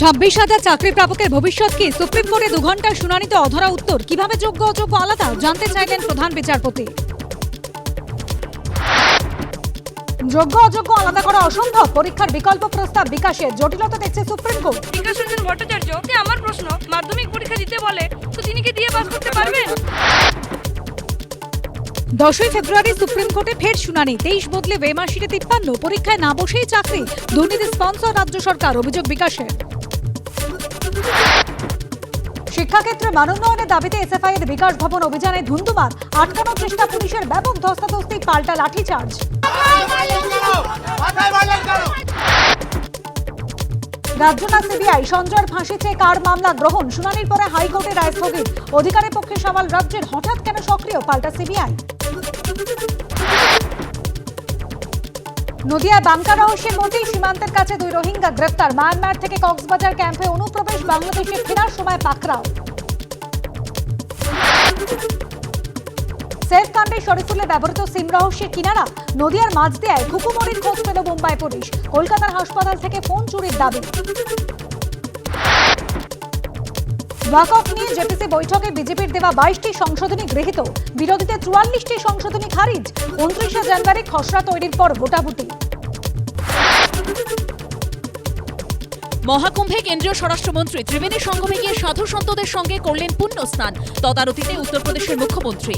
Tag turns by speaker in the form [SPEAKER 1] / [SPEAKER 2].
[SPEAKER 1] ছাব্বিশ হাজার চাকরি প্রাপকের ভবিষ্যৎ কি? সুপ্রিম কোর্টে দু ঘণ্টার শুনানিতে অধরা উত্তর। কীভাবে যোগ্য অযোগ্য আলাদা? জানতে চাইলেন প্রধান বিচারপতি। যোগ্য অযোগ্য আলাদা করা অসম্ভব। পরীক্ষার বিকল্প প্রস্তাব বিকাশের জটিলতা দেখছে সুপ্রিম কোর্ট।
[SPEAKER 2] বিকাশ রঞ্জন ভট্টাচার্য আমার প্রশ্ন। মাধ্যমিক পরীক্ষা দিতে বলে, তো তিনি কি দিয়ে পাস করতে পারবেন?
[SPEAKER 1] দশই ফেব্রুয়ারি সুপ্রিম কোর্টে ফের শুনানি। তেইশ বদলে ওয়েমার্কশিটে তিপ্পান্ন, পরীক্ষায় না বসেই চাকরি। দুর্নীতি স্পন্সর রাজ্য সরকার, অভিযোগ বিকাশের শিক্ষাক্ষেত্রে মানোন্নয়নের দাবিতে এসএফআই এর বিকাশ ভবন অভিযানে ধুন্ধুমার আটকানোর চেষ্টা পুলিশের ব্যাপক ধস্তাধস্তি, পাল্টা লাঠিচার্জ। রাজ্য না সিবিআই, সঞ্জয়ের ফাঁসি চেয়ে কার মামলা গ্রহণ? শুনানির পরে হাইকোর্টে রায় স্থগিত। অধিকারের পক্ষে সওয়াল রাজ্যের হঠাৎ কেন সক্রিয়? পাল্টা সিবিআই। নদিয়ায় বাংকার রহস্যের মধ্যেই সীমান্তের কাছে দুই রোহিঙ্গা গ্রেপ্তার। মায়ানমার থেকে কক্সবাজার ক্যাম্পে অনুপ্রবেশ, বাংলাদেশে ফেরার সময় পাকড়াও। সেফ কাণ্ডে শরীফুলে ব্যবহৃত সিম রহস্যের কিনারা নদিয়ার মাঝ মাঝদিয়ায় খুকুমরির খোঁজ পেল মুম্বাই পুলিশ। কলকাতার হাসপাতাল থেকে ফোন চুরির দাবি। ওয়াকফ নিয়ে জেপিসি বৈঠকে বিজেপির দেওয়া বাইশটি সংশোধনী গৃহীত। বিরোধীদের চুয়াল্লিশটি সংশোধনী খারিজ। উনত্রিশে জানুয়ারি খসড়া তৈরির পর ভোটাভুটি।
[SPEAKER 3] মহাকুম্ভে কেন্দ্রীয় স্বরাষ্ট্রমন্ত্রী ত্রিবেণী সঙ্গমে গিয়ে সাধু সন্তদের সঙ্গে করলেন পুণ্য স্নান তদারতিতে উত্তরপ্রদেশের মুখ্যমন্ত্রী।